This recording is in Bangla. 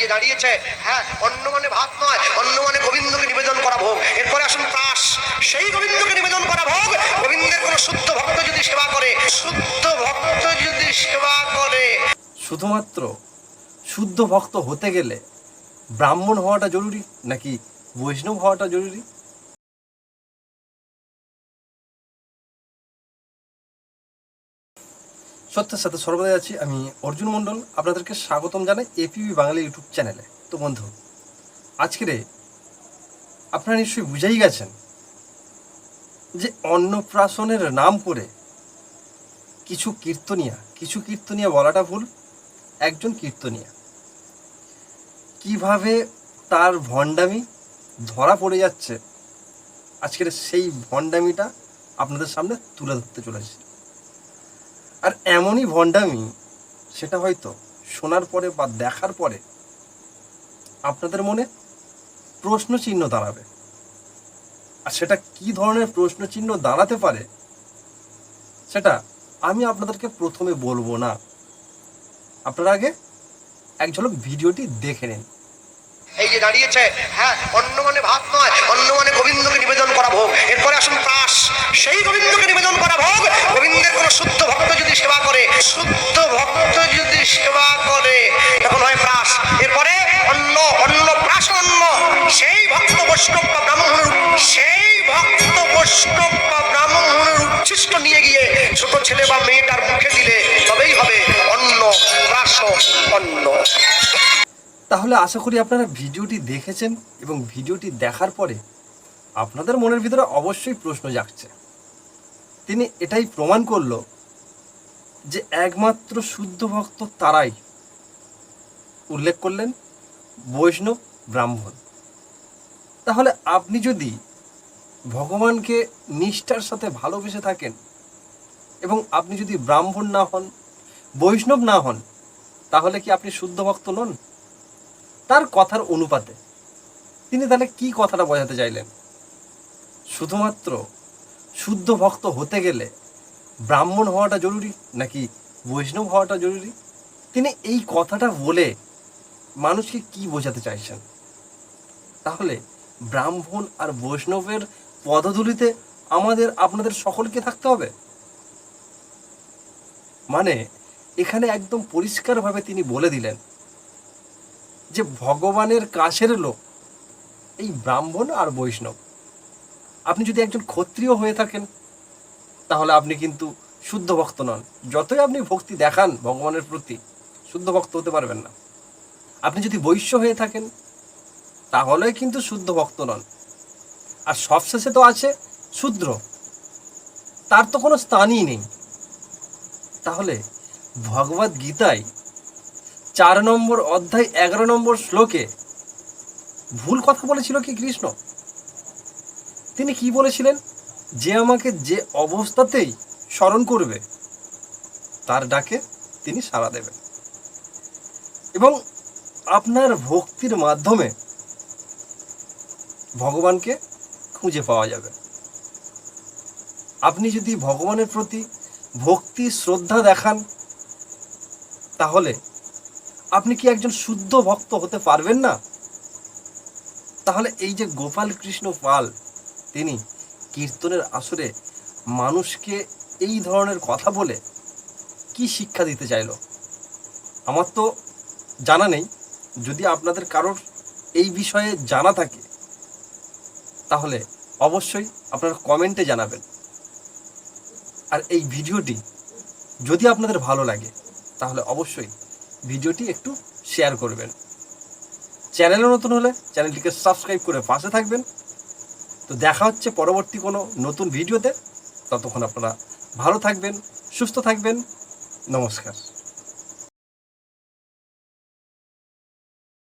যে দাঁড়িয়েছে। হ্যাঁ অন্য মানে ভাত নয় অন্য মানে গোবিন্দকে নিবেদন করা ভোগ। এরপরে আসুন প্রাস সেই গোবিন্দকে নিবেদন করা ভোগ। গোবিন্দের কোনো শুদ্ধ ভক্ত যদি সেবা করে, শুদ্ধ ভক্ত যদি সেবা করে। শুধুমাত্র শুদ্ধ ভক্ত হতে গেলে ব্রাহ্মণ হওয়াটা জরুরি নাকি বৈষ্ণব হওয়াটা জরুরি? সত্যের সাথে সর্বদাই আছি আমি অর্জুন মণ্ডল। আপনাদেরকে স্বাগতম জানাই এপিবি বাংলা ইউটিউব চ্যানেলে। তো বন্ধু, আজকের আপনারা নিশ্চয়ই বুঝেই গেছেন যে অন্নপ্রাশনের নাম করে কিছু কীর্তনিয়া কিছু কীর্তনিয়া বলাটা ভুল, একজন কীর্তনিয়া। কীভাবে তার ভণ্ডামি ধরা পড়ে যাচ্ছে, আজকের সেই ভণ্ডামিটা আপনাদের সামনে তুলে ধরতে চলেছে। আর এমনই ভণ্ডামি, সেটা হয়তো শোনার পরে বা দেখার পরে আপনাদের মনে প্রশ্ন চিহ্ন দাঁড়াবে। আর সেটা কি ধরনের প্রশ্ন চিহ্ন দাঁড়াতে পারে, সেটা আমি আপনাদেরকে প্রথমে বলব না। আপনারা আগে এক ঝলক ভিডিওটি দেখে নিন। এই যে দাঁড়িয়েছে হ্যাঁ অন্য মানে ভাত নয় অন্য মানে গোবিন্দকে নিবেদন করা ভোগ। এরপরে আসুন প্রাস সেই গোবিন্দকে নিবেদন করা ভোগ। গোবিন্দের কোনো শুদ্ধ ভক্ত যদি সেবা করে, তখন হয় প্রাস। এরপরে অন্য অন্য প্রাস অন্য। সেই ভক্ত বৈষ্ণব বা ব্রাহ্মণের সেই ভক্ত বৈষ্ণব বা ব্রাহ্মণের উচ্ছিষ্ট নিয়ে গিয়ে ছোট ছেলে বা মেয়েটার মুখে দিলে তবেই হবে অন্য প্রাস অন্য তাহলে আশা করি আপনারা ভিডিওটি দেখেছেন এবং ভিডিওটি দেখার পরে আপনাদের মনের ভিতরে অবশ্যই প্রশ্ন জাগছে। তিনি এটাই প্রমাণ করল যে একমাত্র শুদ্ধ ভক্ত তারাই উল্লেখ করলেন বৈষ্ণব ব্রাহ্মণ। তাহলে আপনি যদি ভগবানকে নিষ্ঠার সাথে ভালোবেসে থাকেন এবং আপনি যদি ব্রাহ্মণ না হন, বৈষ্ণব না হন, তাহলে কি আপনি শুদ্ধ ভক্ত নন? তার কথার অনুপাতে তিনি তাহলে কি কথাটা বোঝাতে চাইলেন? শুধুমাত্র শুদ্ধ ভক্ত হতে গেলে ব্রাহ্মণ হওয়াটা জরুরি নাকি বৈষ্ণব হওয়াটা জরুরি? তিনি এই কথাটা বলে মানুষকে কি বোঝাতে চাইছেন? তাহলে ব্রাহ্মণ আর বৈষ্ণবের পদধূলিতে আমাদের, আপনাদের সকলকে থাকতে হবে? মানে এখানে একদম পরিষ্কারভাবে তিনি বলে দিলেন যে ভগবানের কাছের লোক এই ব্রাহ্মণ আর বৈষ্ণব। আপনি যদি একজন ক্ষত্রিয় হয়ে থাকেন তাহলে আপনি কিন্তু শুদ্ধ ভক্ত নন। যতই আপনি ভক্তি দেখান ভগবানের প্রতি, শুদ্ধ ভক্ত হতে পারবেন না। আপনি যদি বৈশ্য হয়ে থাকেন তাহলে কিন্তু শুদ্ধ ভক্ত নন। আর সবশেষে তো আছে শূদ্র। তার তো কোনো স্থানই নেই। তাহলে ভগবদ গীতায় চার নম্বর অধ্যায় এগারো নম্বর শ্লোকে ভুল কথা বলেছিল কি কৃষ্ণ? তিনি কি বলেছিলেন? যে আমাকে যে অবস্থাতেই স্মরণ করবে, তার ডাকে তিনি সাড়া দেবেন। এবং আপনার ভক্তির মাধ্যমে ভগবানকে খুঁজে পাওয়া যাবে। আপনি যদি ভগবানের প্রতি ভক্তি, শ্রদ্ধা দেখান, তাহলে আপনি কি একজন শুদ্ধ ভক্ত হতে পারবেন না? তাহলে এই যে গোপাল কৃষ্ণ পাল, তিনি কীর্তনের আসরে মানুষকে এই ধরনের কথা বলে কি শিক্ষা দিতে চাইলো? আমার তো জানা নেই। যদি আপনাদের কারোর এই বিষয়ে জানা থাকে, তাহলে অবশ্যই আপনারা কমেন্টে জানাবেন। আর এই ভিডিওটি যদি আপনাদের ভালো লাগে, তাহলে অবশ্যই ভিডিওটি একটু শেয়ার করবেন। চ্যানেলে নতুন হলে চ্যানেলটিকে সাবস্ক্রাইব করে পাশে থাকবেন। তো দেখা হচ্ছে পরবর্তী কোনো নতুন ভিডিওতে। ততক্ষণ আপনারা ভালো থাকবেন সুস্থ থাকবেন। নমস্কার।